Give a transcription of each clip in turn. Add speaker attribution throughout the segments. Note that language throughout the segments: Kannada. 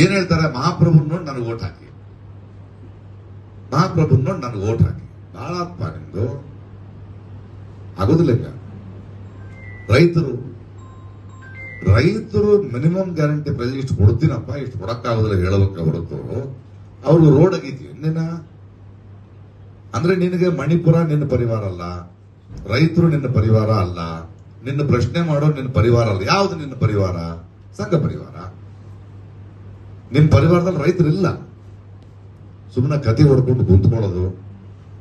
Speaker 1: ಏನ್ ಹೇಳ್ತಾರೆ? ಮಹಾಪ್ರಭು ನೋಡಿ ನನಗೆ ಓಟ್ ಹಾಕಿ. ಮಹಾಪ್ರಭು ನೋಡಿ ನನಗೆ ಓಟ್ ಹಾಕಿ. ಬಹಳಪ್ಪ ನಿಮ್ದು. ಆಗೋದಿಲ್ಲ ರೈತರು ರೈತರು ಮಿನಿಮಮ್ ಗ್ಯಾರಂಟಿ ಪ್ರೈಸ್ ಇಷ್ಟು ಕೊಡ್ತೀನಪ್ಪ, ಇಷ್ಟು ಕೊಡಕ್ಕಾಗೋದಿಲ್ಲ ಹೇಳಬೇಕು ಹೊರತು. ಅವ್ರು ರೋಡ್ ಆಗೈತಿ ನಿನ್ನ ಅಂದ್ರೆ ನಿನಗೆ ಮಣಿಪುರ ನಿನ್ನ ಪರಿವಾರ ಅಲ್ಲ, ರೈತರು ನಿನ್ನ ಪರಿವಾರ ಅಲ್ಲ, ನಿನ್ನ ಪ್ರಶ್ನೆ ಮಾಡೋ ನಿನ್ನ ಪರಿವಾರ ಅಲ್ಲ. ಯಾವ್ದು ನಿನ್ನ ಪರಿವಾರ? ಸಂಘ ಪರಿವಾರ. ನಿನ್ನ ಪರಿವಾರದಲ್ಲಿ ರೈತರಿಲ್ಲ. ಸುಮ್ಮನೆ ಕತೆ ಹೊಡ್ಕೊಂಡು ಕುಂತ್ಕೊಳ್ಳೋದು,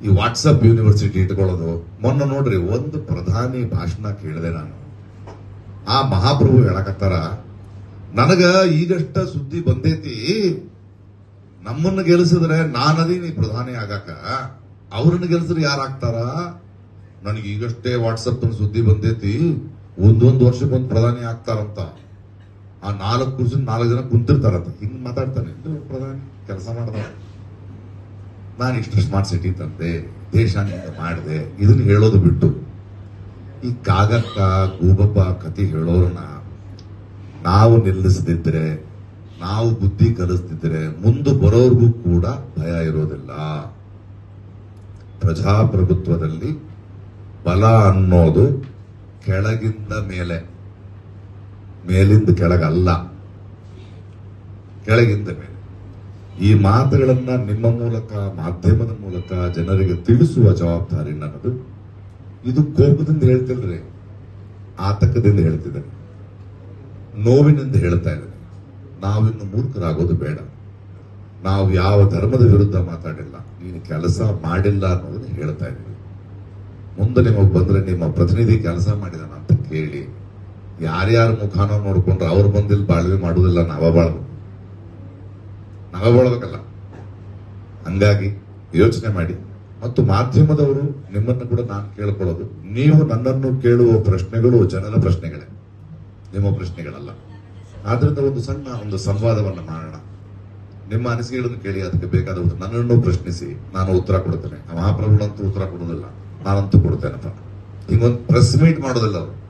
Speaker 1: ಈ ವಾಟ್ಸಪ್ ಯೂನಿವರ್ಸಿಟಿ ಇಟ್ಕೊಳ್ಳೋದು. ಮೊನ್ನೆ ನೋಡ್ರಿ, ಒಂದು ಪ್ರಧಾನಿ ಭಾಷಣ ಕೇಳಿದೆ ನಾನು. ಆ ಮಹಾಪ್ರಭು ಹೇಳಕತ್ತಾರ, ನನಗ ಈಗಷ್ಟ ಸುದ್ದಿ ಬಂದೈತಿ. ನಮ್ಮನ್ನ ಗೆಲ್ಲಿಸಿದ್ರೆ ನಾನದೀನಿ ಪ್ರಧಾನಿ ಆಗಾಕ. ಅವ್ರನ್ನ ಗೆಲ್ಸಿದ್ರೆ ಯಾರಾಗ್ತಾರ ನನಗೆ ಈಗಷ್ಟೇ ವಾಟ್ಸಪ್ ಸುದ್ದಿ ಬಂದೈತಿ. ಒಂದೊಂದು ವರ್ಷಕ್ಕೊಂದು ಪ್ರಧಾನಿ ಆಗ್ತಾರಂತ. ಆ ನಾಲ್ಕು ಕುರ್ಚಿ ನಾಲ್ಕು ಜನ ಕುಂತಿರ್ತಾರಂತ ಹಿಂಗ್ ಮಾತಾಡ್ತಾನೆ. ಪ್ರಧಾನಿ ಕೆಲಸ ಮಾಡ್ದ ನಾನು ಇಷ್ಟು ಸ್ಮಾರ್ಟ್ ಸಿಟಿ ತಂದೆ ದೇಶ ಮಾಡಿದೆ. ಇದನ್ನ ಹೇಳೋದು ಬಿಟ್ಟು. ಈ ಕಾಗಕ್ಕ ಗೂಬಪ್ಪ ಕತಿ ಹೇಳೋರನ್ನ ನಾವು ನಿಲ್ಲಿಸದಿದ್ರೆ, ನಾವು ಬುದ್ಧಿ ಕಲಿಸ್ತಿದ್ರೆ ಮುಂದೆ ಬರೋರ್ಗೂ ಕೂಡ ಭಯ ಇರೋದಿಲ್ಲ. ಪ್ರಜಾಪ್ರಭುತ್ವದಲ್ಲಿ ಬಲ ಅನ್ನೋದು ಕೆಳಗಿಂದ ಮೇಲೆ. ಮೇಲಿಂದ ಕೆಳಗಲ್ಲ. ಕೆಳಗಿಂದ ಮೇಲೆ. ಈ ಮಾತುಗಳನ್ನ ನಿಮ್ಮ ಮೂಲಕ, ಮಾಧ್ಯಮದ ಮೂಲಕ ಜನರಿಗೆ ತಿಳಿಸುವ ಜವಾಬ್ದಾರಿ ನನ್ನದು. ಇದು ಕೋಪದಿಂದ ಹೇಳ್ತಿಲ್ರಿ. ಆತಂಕದಿಂದ ಹೇಳ್ತಿದ್ದೇನೆ. ನೋವಿನಿಂದ ಹೇಳ್ತಾ ಇದ್ದೇನೆ. ನಾವಿನ್ನು ಮೂರ್ಖರಾಗೋದು ಬೇಡ. ನಾವು ಯಾವ ಧರ್ಮದ ವಿರುದ್ಧ ಮಾತಾಡಿಲ್ಲ. ನೀನು ಕೆಲಸ ಮಾಡಿಲ್ಲ ಅನ್ನೋದನ್ನ ಹೇಳ್ತಾ ಇದ್ದೀವಿ. ಮುಂದೆ ನಿಮಗೆ ಬಂದ್ರೆ ನಿಮ್ಮ ಪ್ರತಿನಿಧಿ ಕೆಲಸ ಮಾಡಿದಾನ ಅಂತ ಕೇಳಿ. ಯಾರ್ಯಾರ ಮುಖಾನ ನೋಡ್ಕೊಂಡ್ರೆ ಅವ್ರು ಬಂದಿಲ್ಲಿ ಬಾಳ್ವೆ ಮಾಡುವುದಿಲ್ಲ ನಾವ ಬಾಳ್ಬೇಕು. ನಾವ ಬಾಳ್ಬೇಕಲ್ಲ. ಹಂಗಾಗಿ ಯೋಚನೆ ಮಾಡಿ. ಮತ್ತು ಮಾಧ್ಯಮದವರು ನಿಮ್ಮನ್ನು ಕೂಡ ನಾನು ಕೇಳ್ಕೊಳ್ಳೋದು. ನೀವು ನನ್ನನ್ನು ಕೇಳುವ ಪ್ರಶ್ನೆಗಳು ಜನರ ಪ್ರಶ್ನೆಗಳೇ. ನಿಮ್ಮ ಪ್ರಶ್ನೆಗಳಲ್ಲ. ಆದ್ರಿಂದ ಒಂದು ಸಣ್ಣ ಒಂದು ಸಂವಾದವನ್ನು ಮಾಡೋಣ. ನಿಮ್ಮ ಅನಿಸಿಕೆಗಳನ್ನು ಕೇಳಿ ಅದಕ್ಕೆ ಬೇಕಾದ ಒಂದು ನನ್ನನ್ನು ಪ್ರಶ್ನಿಸಿ, ನಾನು ಉತ್ತರ ಕೊಡ್ತೇನೆ ಮಹಾಪ್ರಭುಗಳಂತೂ ಉತ್ತರ ಕೊಡೋದಿಲ್ಲ ನಾನಂತೂ ಕೊಡ್ತೇನಪ್ಪ ಹಿಂಗೊಂದು ಪ್ರೆಸ್ ಮೀಟ್ ಮಾಡೋದಿಲ್ಲ ಅವರು.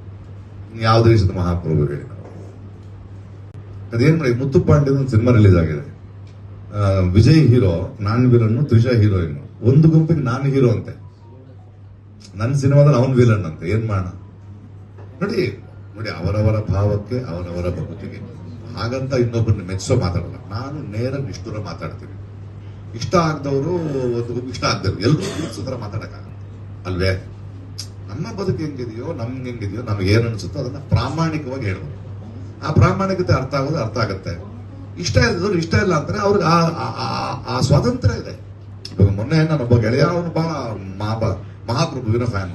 Speaker 1: ಯಾವ ದೇಶದ ಮಹಾಪ್ರಭು ಹೇಳಿ. ಅದೇನ್ ಮಾಡಿ ಮುತ್ತುಪಾಂಡ್ಯದ ಒಂದು ಸಿನಿಮಾ ರಿಲೀಸ್ ಆಗಿದೆ. ವಿಜಯ್ ಹೀರೋ, ನಾನ್ ವಿಲನ್ ತ್ರಿಷಾ ಹೀರೋಯಿನ್ ಒಂದು ಗುಂಪಿಗೆ ನಾನು ಹೀರೋ ಅಂತೆ. ನನ್ನ ಸಿನಿಮಾದಲ್ಲಿ ಅವನ್ ವಿಲನ್ ಅಂತೆ. ಏನ್ ಮಾಡೋಣ? ನೋಡಿ ನೋಡಿ, ಅವರವರ ಭಾವಕ್ಕೆ, ಅವರವರ ಭಕ್ತಿಗೆ ಹಾಗಂತ ಇನ್ನೊಬ್ಬರನ್ನ ಮೆಚ್ಚೋ ಮಾತಾಡಲ್ಲ. ನಾನು ನೇರ ನಿಷ್ಠುರ ಮಾತಾಡ್ತೀನಿ. ಇಷ್ಟ ಆಗದವರು ಒಂದು ಗುಂಪು, ಇಷ್ಟ ಆಗ್ದವ್ರು. ಎಲ್ಲರೂ ಸುತರ ಮಾತಾಡಕ್ಕಾಗಲ್ಲ. ಅಲ್ವೇ? ನಮ್ಮ ಬದುಕು ಹೆಂಗಿದೆಯೋ, ನಮ್ಗೆ ಹೆಂಗಿದೆಯೋ, ನಮ್ಗೆ ಏನ್ ಅನಿಸುತ್ತೋ ಅದನ್ನ ಪ್ರಾಮಾಣಿಕವಾಗಿ ಹೇಳ್ಬೋದು. ಆ ಪ್ರಾಮಾಣಿಕತೆ ಅರ್ಥ ಆಗೋದು ಅರ್ಥ ಆಗುತ್ತೆ. ಇಷ್ಟ ಇಲ್ಲದವ್ರು ಇಷ್ಟ ಇಲ್ಲ ಅಂದ್ರೆ ಅವ್ರಿಗೆ ಆ, ಆ- ಸ್ವಾತಂತ್ರ್ಯ ಇದೆ. ಇವಾಗ ಮೊನ್ನೆ ನಾನೊಬ್ಬ ಗೆಳೆಯ, ಅವನು ಬಹಳ ಮಹಾ ಮಹಾಪ್ರಭುವಿನ ಫ್ಯಾನ್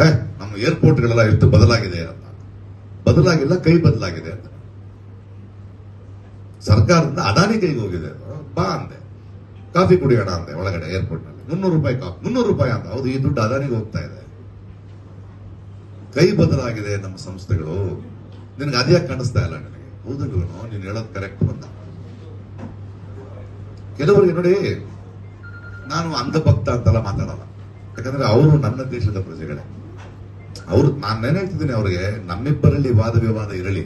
Speaker 1: ಏ, ನಮ್ಮ ಏರ್ಪೋರ್ಟ್ಗಳೆಲ್ಲ ಎಷ್ಟು ಬದಲಾಗಿದೆ ಅಂತ. ಬದಲಾಗಿಲ್ಲ, ಕೈ ಬದಲಾಗಿದೆ ಅಂತ. ಸರ್ಕಾರದಿಂದ ಅದಾನಿ ಕೈಗೆ ಹೋಗಿದೆ. ಬಾ ಅಂದೆ. ಕಾಫಿ ಕುಡಿಯೋಣ ಅಂದೆ ಒಳಗಡೆ ಏರ್ಪೋರ್ಟ್ನಲ್ಲಿ ಮುನ್ನೂರು ರೂಪಾಯಿ ಕಾಫಿ, ಮುನ್ನೂರು ರೂಪಾಯಿ ಅಂತ. ಹೌದು, ಈ ದುಡ್ಡು ಅದಾನಿಗೆ ಹೋಗ್ತಾ ಇದೆ. ಕೈ ಬದಲಾಗಿದೆ ನಮ್ಮ ಸಂಸ್ಥೆಗಳು. ನಿನಗೆ ಅದ್ಯಾಕೆ ಕಾಣಿಸ್ತಾ ಇಲ್ಲ ನನಗೆ. ಹೌದಲ್ವನೋ ನೀನು ಹೇಳೋದು ಕರೆಕ್ಟ್ ಬಂದ ಕೆಲವರಿಗೆ ನೋಡಿ, ನಾನು ಅಂಧಭಕ್ತ ಅಂತೆಲ್ಲ ಮಾತಾಡಲ್ಲ. ಯಾಕಂದ್ರೆ ಅವರು ನನ್ನ ದೇಶದ ಪ್ರಜೆಗಳೇ. ಅವರು, ನಾನು ಹೇಳ್ತಿದ್ದೀನಿ ಅವರಿಗೆ, ನಮ್ಮಿಬ್ಬರಲ್ಲಿ ವಾದ ವಿವಾದ ಇರಲಿ.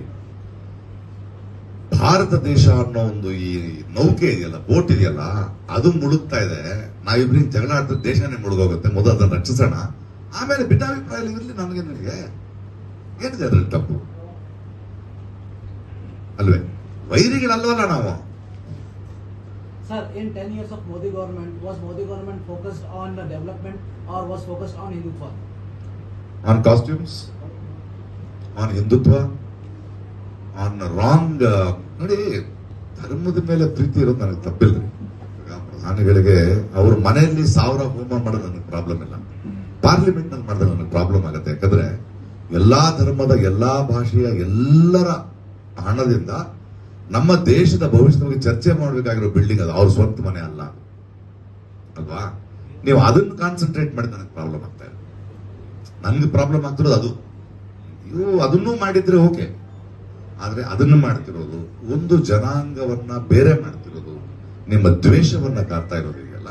Speaker 1: ಭಾರತ ದೇಶ ಅನ್ನೋ ಒಂದು ಈ ನೌಕೆ ಇದೆಯಲ್ಲ, ಬೋಟ್ ಇದೆಯಲ್ಲ, ಅದು ಮುಳುಗ್ತಾ ಇದೆ. ನಾವಿಬ್ರಿಗೆ ಜಗಳ ಆಡ್ತಾ ದೇಶನೇ ಮುಳುಗೋಗುತ್ತೆ. ಮೊದಲು ಅದನ್ನ ರಕ್ಷಿಸೋಣ. ಆಮೇಲೆ ಭಿನ್ನಾಭಿಪ್ರಾಯ ಇರಲಿ ನನಗೆ ನನಗೆ ಏನಿದೆ ಅದ್ರಲ್ಲಿ ತಪ್ಪು? ಅಲ್ವೇ? ವೈರಿಗಳಲ್ವಲ್ಲ ನಾವು?
Speaker 2: Sir in 10 years of Modi government, was Modi government focused on development development was focused on on Hindutva?
Speaker 1: On costumes on Hindutva on wrong ನೋಡಿ ಧರ್ಮದ ಮೇಲೆ ಪ್ರೀತಿ ಇರೋದು ನನಗೆ ತಪ್ಪಿಲ್ಲ. ಪ್ರಧಾನಿಗಳಿಗೆ ಅವ್ರ ಮನೆಯಲ್ಲಿ ಸಾವಿರ ಹೋಮ ಮಾಡೋದು ನನಗೆ ಪ್ರಾಬ್ಲಮ್ ಇಲ್ಲ. ಪಾರ್ಲಿಮೆಂಟ್ನಲ್ಲಿ ಮಾಡಿದ್ರೆ ನನಗೆ ಪ್ರಾಬ್ಲಮ್ ಆಗುತ್ತೆ. ಯಾಕಂದ್ರೆ ಎಲ್ಲಾ ಧರ್ಮದ ಎಲ್ಲಾ ಭಾಷೆಯ ಎಲ್ಲರ ಹಣದಿಂದ ನಮ್ಮ ದೇಶದ ಭವಿಷ್ಯದ ಚರ್ಚೆ ಮಾಡಬೇಕಾಗಿರೋ ಬಿಲ್ಡಿಂಗ್ ಅದು ಅವ್ರ ಸ್ವಂತ ಮನೆ ಅಲ್ಲ. ಅಲ್ವಾ? ನೀವು ಅದನ್ನ ಕಾನ್ಸಂಟ್ರೇಟ್ ಮಾಡಿದ್ರೆ ನನಗೆ ಪ್ರಾಬ್ಲಮ್ ಆಗ್ತಾ ಇದೆ. ನನ್ಗೆ ಪ್ರಾಬ್ಲಮ್ ಆಗ್ತಿರೋದು ಅದು. ಇವು ಅದನ್ನೂ ಮಾಡಿದ್ರೆ ಓಕೆ ಆದ್ರೆ ಅದನ್ನು ಮಾಡ್ತಿರೋದು ಒಂದು ಜನಾಂಗವನ್ನ ಬೇರೆ ಮಾಡ್ತಿರೋದು, ನಿಮ್ಮ ದ್ವೇಷವನ್ನ ಕಾಡ್ತಾ ಇರೋದು ಇದೆಯಲ್ಲ?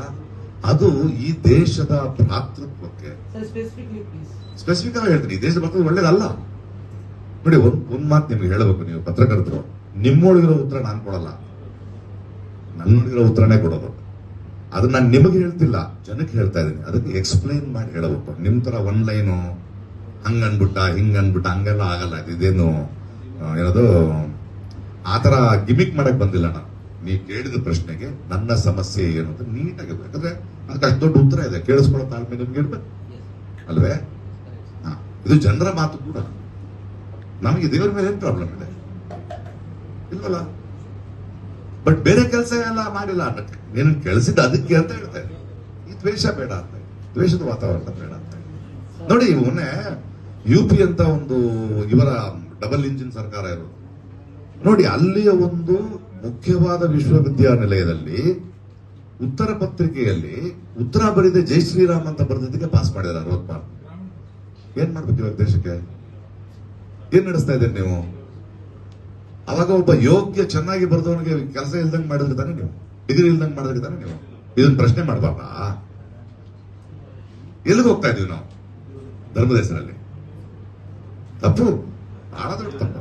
Speaker 1: ಅದು ಈ ದೇಶದ ಭ್ರಾತೃತ್ವಕ್ಕೆ. ಸ್ಪೆಸಿಫಿಕ್ ಆಗಿ ಹೇಳ್ತೀನಿ ಈ ದೇಶದ ಭ್ರಾತೃತ್ವ ಒಳ್ಳೇದಲ್ಲ. ನೋಡಿ ಒಂದ್ ಒಂದ್ ಮಾತು ನಿಮ್ಗೆ ಹೇಳಬೇಕು ನೀವು ಪತ್ರಕರ್ತರು. ನಿಮ್ಮೊಳಗಿರೋ ಉತ್ತರ ನಾನು ಕೊಡಲ್ಲ. ನನ್ನೊಳಗಿರೋ ಉತ್ತರನೇ ಕೊಡೋದು. ಅದು ನಾನು ನಿಮಗೆ ಹೇಳ್ತಿಲ್ಲ ಜನಕ್ಕೆ ಹೇಳ್ತಾ ಇದ್ದೀನಿ. ಅದಕ್ಕೆ ಎಕ್ಸ್ಪ್ಲೈನ್ ಮಾಡಿ ಹೇಳಬೇಕು. ನಿಮ್ ತರ ಒನ್ ಲೈನು ಹಂಗ ಅನ್ಬಿಟ್ಟ ಹಿಂಗ ಅನ್ಬಿಟ್ಟ ಹಂಗೆಲ್ಲ ಆಗಲ್ಲ ಇದು ಇದೇನು ಏನದು ಆ ತರ ಗಿಮಿಕ್ ಮಾಡಕ್ ಬಂದಿಲ್ಲ ನಾನು. ನೀವು ಕೇಳಿದ ಪ್ರಶ್ನೆಗೆ ನನ್ನ ಸಮಸ್ಯೆ ಏನು ಅಂತ ನೀಟಾಗಿ ಯಾಕಂದ್ರೆ ಅದಕ್ಕೆ ಅಷ್ಟು ದೊಡ್ಡ ಉತ್ತರ ಇದೆ. ಕೇಳಿಸ್ಕೊಳ್ಳೋ ತಾಳ್ಮೆ ನಿಮ್ಗೆ ಇರ್ಬೇಕು ಅಲ್ವೇ? ಹಾ, ಇದು ಜನರ ಮಾತು ಕೂಡ. ನಮಗೆ ದೇವರ ಮೇಲೆ ಏನು ಪ್ರಾಬ್ಲಮ್ ಇದೆ? ಇಲ್ವಲ್ಲ? ಬಟ್ ಬೇರೆ ಕೆಲಸ ಎಲ್ಲ ಮಾಡಿಲ್ಲ ಅನ್ನಕ್ಕೆ. ನೀನು ಕೆಳಿಸಿದ ಅದಕ್ಕೆ ಅಂತ ಹೇಳ್ತಾ ಇದ್ದೀನಿ ಈ ದ್ವೇಷ ಬೇಡ ಅಂತ. ದ್ವೇಷದ ವಾತಾವರಣ ಬೇಡ ಅಂತ ನೋಡಿ ಮೊನ್ನೆ ಯು ಪಿ ಅಂತ ಒಂದು ಇವರ ಡಬಲ್ ಇಂಜಿನ್ ಸರ್ಕಾರ ಇರೋದು. ನೋಡಿ ಅಲ್ಲಿಯ ಒಂದು ಮುಖ್ಯವಾದ ವಿಶ್ವವಿದ್ಯಾನಿಲಯದಲ್ಲಿ ಉತ್ತರ ಪತ್ರಿಕೆಯಲ್ಲಿ ಉತ್ತರ ಬರೆದ ಜೈ ಶ್ರೀರಾಮ್ ಅಂತ ಬರೆದಿದ್ದಕ್ಕೆ ಪಾಸ್ ಮಾಡಿದ್ದಾರೆ ಅರವತ್ ಮಾರ್ಕ್. ಏನ್ ಮಾಡ್ಬೇಕು ಇವಾಗ ದೇಶಕ್ಕೆ? ಏನ್ ನಡೆಸ್ತಾ ಇದ್ದೀರಿ ನೀವು? ಅವಾಗ ಒಬ್ಬ ಯೋಗ್ಯ ಚೆನ್ನಾಗಿ ಬರೆದವನಿಗೆ ಕೆಲಸ ಇಲ್ದಂಗೆ ಮಾಡಿದ್ರೆ ತಾನೆ ನೀವು? ಡಿಗ್ರಿ ಇಲ್ದಂಗೆ ಮಾಡಿದ್ರೆ ತಾನೆ ನೀವು? ಇದನ್ನ ಪ್ರಶ್ನೆ ಮಾಡಬಾರ್ದಾ? ಎಲ್ಲಿಗೆ ಹೋಗ್ತಾ ಇದೀವಿ ನಾವು? ಧರ್ಮದ ಹೆಸರಲ್ಲಿ ತಪ್ಪು. ಬಹಳ ದೊಡ್ಡ ತಪ್ಪು